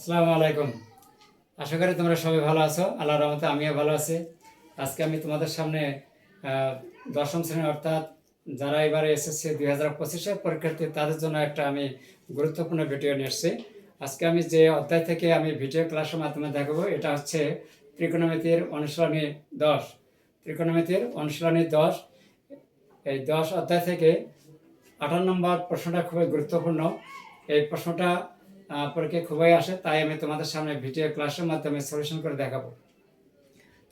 আসসালামু আলাইকুম। আশা করি তোমরা সবাই ভালো আছো। আল্লাহর রহমতে আমিও ভালো আছি। আজকে আমি তোমাদের সামনে দশম শ্রেণি অর্থাৎ যারা এবারে এসএসসি দুই হাজার পঁচিশের পরীক্ষার্থী, তাদের জন্য একটা আমি গুরুত্বপূর্ণ ভিডিও নিয়ে এসেছি। আজকে আমি যে অধ্যায় থেকে আমি ভিডিও ক্লাসের মাধ্যমে দেখাবো, এটা হচ্ছে ত্রিকোণমিতির অনুশীলনী দশ। ত্রিকোণমিতির অনুশীলনী দশ, এই দশ অধ্যায় থেকে আঠারো নম্বর প্রশ্নটা খুবই গুরুত্বপূর্ণ। এই প্রশ্নটা আহ, পরীক্ষায় খুবই আসে তাই আমি তোমাদের সামনে ভিডিও ক্লাসের মাধ্যমে সলিউশন করে দেখাবো।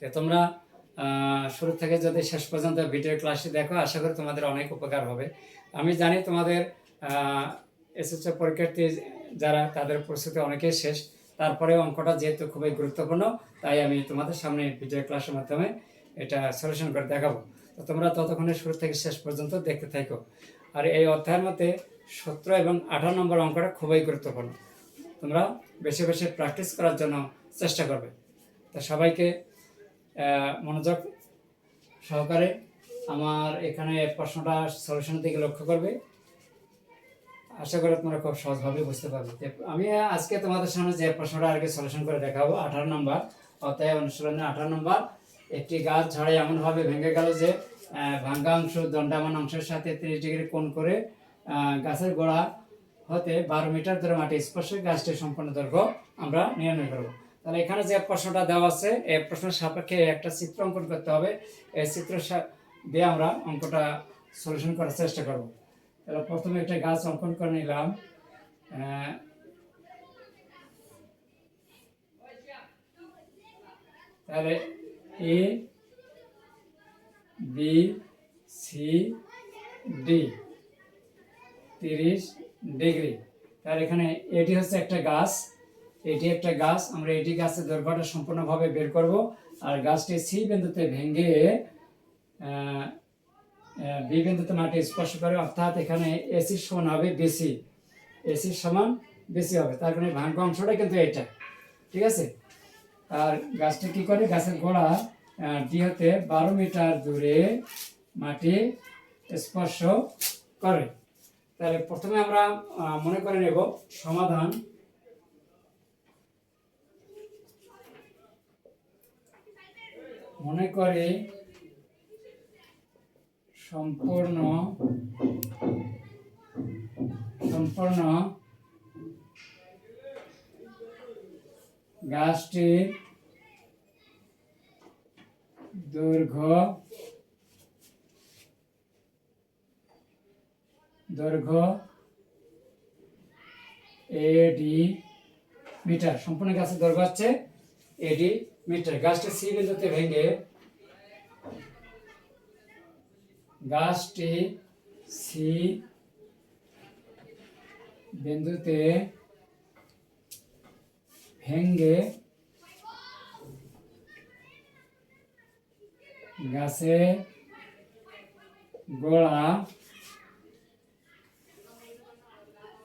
তো তোমরা শুরু থেকে যদি শেষ পর্যন্ত ভিডিও ক্লাসটি দেখো আশা করি তোমাদের অনেক উপকার হবে। আমি জানি তোমাদের এসএসসি পরীক্ষার্থী যারা তাদের প্রস্তুতি অনেকেই শেষ তারপরে অঙ্কটা যেহেতু খুবই গুরুত্বপূর্ণ তাই আমি তোমাদের সামনে ভিডিও ক্লাসের মাধ্যমে এটা সলিউশন করে দেখাবো। তো তোমরা ততক্ষণে শুরু থেকে শেষ পর্যন্ত দেখতে থাকো। আর এই অধ্যায়ের মধ্যে সতেরো এবং আঠারো নম্বর অঙ্কটা খুবই গুরুত্বপূর্ণ। তোমরা বেশি বেশি প্র্যাকটিস করার জন্য চেষ্টা করবে। তো সবাইকে মনোযোগ সহকারে আমার এখানে প্রশ্নটা সলিউশনের দিকে লক্ষ্য করবে। আশা করি তোমরা খুব সহজভাবে বুঝতে পারবে আমি আজকে তোমাদের সামনে যে প্রশ্নটা আগে সলিউশন করে দেখাবো, আঠারো নম্বর অধ্যায় অনুশীলনে আঠারো নম্বর। একটি গাছ ঝড়ে এমনভাবে ভেঙে গেল যে ভাঙ্গা অংশ দণ্ডায়মান অংশের সাথে তিরিশ ডিগ্রি কোণ করে গাছের গোড়া হতে বারো মিটার দূরে মাটি স্পর্শে গাছটির সম্পূর্ণ দৈর্ঘ্য আমরা নির্ণয় করব। তাহলে এখানে যে প্রশ্নটা দেওয়া আছে এই প্রশ্নের সাপেক্ষে একটা চিত্র অঙ্কন করতে হবে। এই চিত্র দিয়ে আমরা অঙ্কটা সলিউশন করার চেষ্টা করব। তাহলে প্রথমে একটা গাছ অঙ্কন করে নিলাম। তাহলে এ, বি, সি, ডি, তিরিশ ডিগ্রি তার এখানে এটি হচ্ছে একটা গাছ। এটি একটা গাছ। আমরা এটি গাছের দৈর্ঘ্যটা সম্পূর্ণভাবে বের করব। আর গাছটি সি বিন্দুতে ভেঙে বি বিন্দুতে মাটি স্পর্শ করে, অর্থাৎ এখানে এসি সমান হবে বেশি এসির সমান বেশি হবে। তার কারণে ভাঙ্গ অংশটা কিন্তু এটা ঠিক আছে? আর গাছটা কি করে? গাছের গোড়া ডি হতে বারো মিটার দূরে মাটি স্পর্শ করে। তাহলে প্রথমে আমরা মনে করে নেব সমাধান। মনে করে সম্পূর্ণ সম্পূর্ণ গাছটির দৈর্ঘ্য দৈর্ঘ্য এডি মিটার। সম্পূর্ণ গাছের দৈর্ঘ্য হচ্ছে এডি মিটার। গাছটি সি বিন্দুতে ভেঙে গাছটি সি বিন্দুতে ভেঙে গাছে গোড়া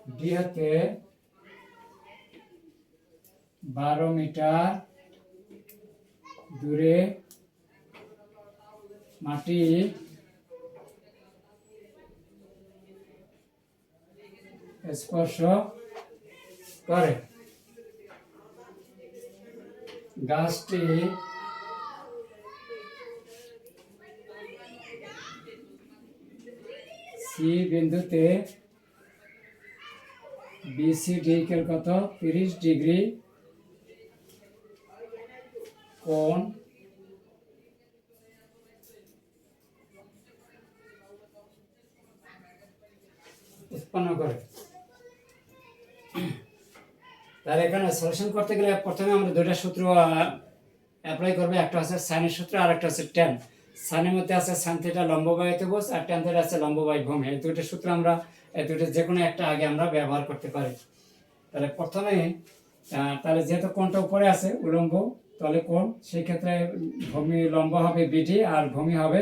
ডিহাতে বারো মিটার দূরে মাটি স্পর্শ করে। গাছটি সি বিন্দুতে বিসি ডিকের কত? তিরিশ ডিগ্রি। কোণ? উৎপন্ন করে। তাহলে এখানে সলিউশন করতে গেলে প্রথমে আমরা দুইটা সূত্র অ্যাপ্লাই করব। একটা হচ্ছে সাইনের সূত্র আর একটা হচ্ছে টেন সাইনের মধ্যে আছে সাইন থিটা লম্ব বাই ত্রিভুজ আর টেন থিটা আছে লম্ব বাই ভূমি এই দুটো সূত্র আমরা, এই দুটো যে কোনো একটা আগে আমরা ব্যবহার করতে পারি। তাহলে প্রথমে তাহলে যেহেতু কোনটা উপরে আছে, উলম্ব, তাহলে কোন সেই ক্ষেত্রে ভূমি লম্ব হবে বিডি আর ভূমি হবে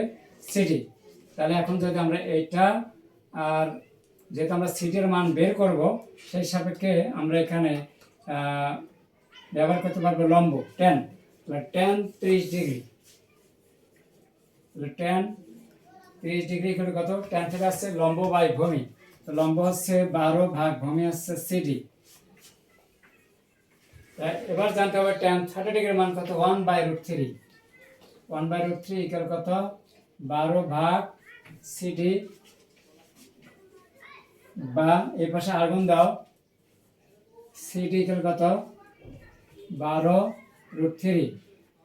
সিডি তাহলে এখন যদি আমরা এইটা আর যেহেতু আমরা সিডির মান বের করব, সেই সাপেক্ষে আমরা এখানে ব্যবহার করতে পারব লম্ব টেন টেন ত্রিশ ডিগ্রি। টেন তিরিশ ডিগ্রি করে কত? টেন থেকে আসছে লম্ব বাই ভূমি। তো লম্ব হচ্ছে বারো ভাগ ভূমি হচ্ছে সিডি এবার জানতে হবে ট্যান থার্টি ডিগ্রির মান কত? One by root three one by root three equal কত? বারো ভাগ সিডি বা এই পাশে আগুন দাও। সিডি ইকাল কত? বারো রুট থ্রি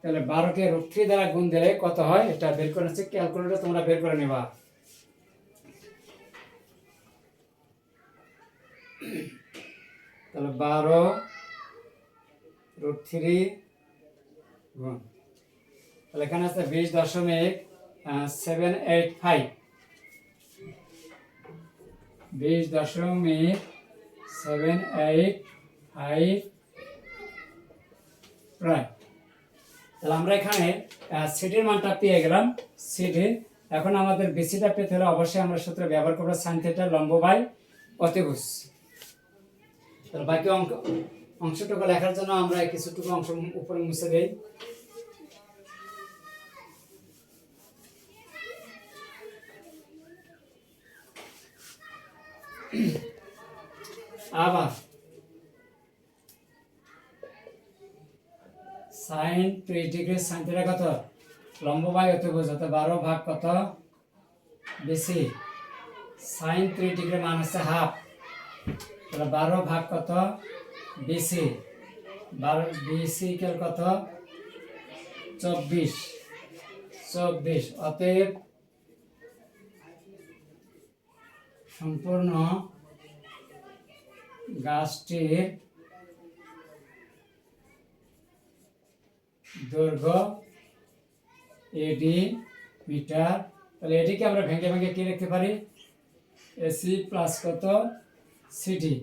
তাহলে বারোকে রুট থ্রি দ্বারা গুণ দিলে কত হয়? এটা বের করে হচ্ছে ক্যালকুলেটর তোমরা বের করে নেবা। তাহলে বারো রুট থ্রি গুণ। তাহলে এখানে আছে বিশ দশমিক সেভেন এইট ফাইভ বিশ দশমিক সেভেন এইট ফাইভ প্রায়। তাহলে আমরা এখানে সিটির মানটা পেয়ে গেলাম সিটি এখন আমাদের বিসিটা পেতে হলে অবশ্যই আমরা সূত্র ব্যবহার করব সাইন লম্ব বাই অতিভুজ। তাহলে বাকি অঙ্ক, অংশটুকু লেখার জন্য আমরা কিছুটুকু অংশ উপরে মুছে দেই। আবার সাইন ত্রিশ ডিগ্রি সাইন থিটা কত? লম্ব বাই অতিভুজ অত বারো ভাগ কত? বেশি সাইন ত্রিশ ডিগ্রি মান হচ্ছে হাফ। তাহলে বারো ভাগ কত? বিসি বারো বিসি কেল কত? চব্বিশ চব্বিশ অতএব সম্পূর্ণ গাছটির দৈর্ঘ্য এডি মিটার। তাহলে এটিকে আমরা ভেঙে ভেঙে কি লিখতে পারি? এসি প্লাস কত? সিডি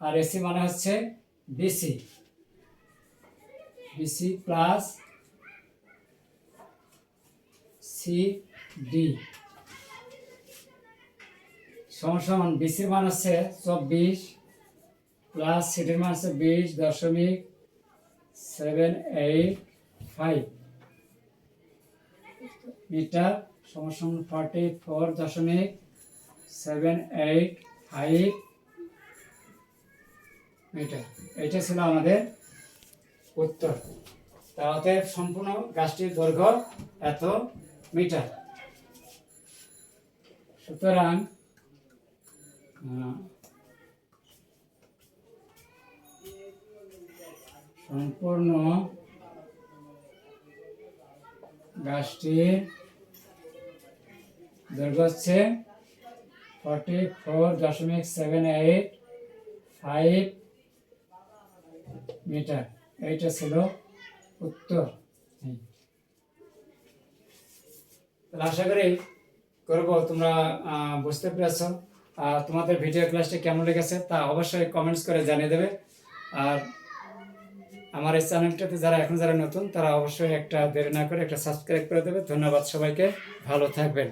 আর এসি মানে হচ্ছে BC BC plus C D সমান সমান বিসির মান হচ্ছে চব্বিশ প্লাস সিডির মান হচ্ছে বিশ দশমিক সেভেন এইট ফাইভ মিটার সমান ফর্টি ফোর দশমিক সেভেন এইট ফাইভ মিটার। এটা ছিল আমাদের উত্তর। তাতে সম্পূর্ণ গাছটির দৈর্ঘ্য এত মিটার। সুতরাং সম্পূর্ণ গাছটির দৈর্ঘ্য হচ্ছে ফর্টি ফোর দশমিক সেভেন এইট ফাইভ মিটার এইটা ছিল উত্তর। আশা করি করব, তোমরা বুঝতে পেরেছ। আর তোমাদের ভিডিও ক্লাসটি কেমন লেগেছে তা অবশ্যই কমেন্টস করে জানিয়ে দেবে। আর আমার এই চ্যানেলটাতে যারা এখন যারা নতুন, তারা অবশ্যই একটা দেরি না করে একটা সাবস্ক্রাইব করে দেবে। ধন্যবাদ সবাইকে। ভালো থাকবেন।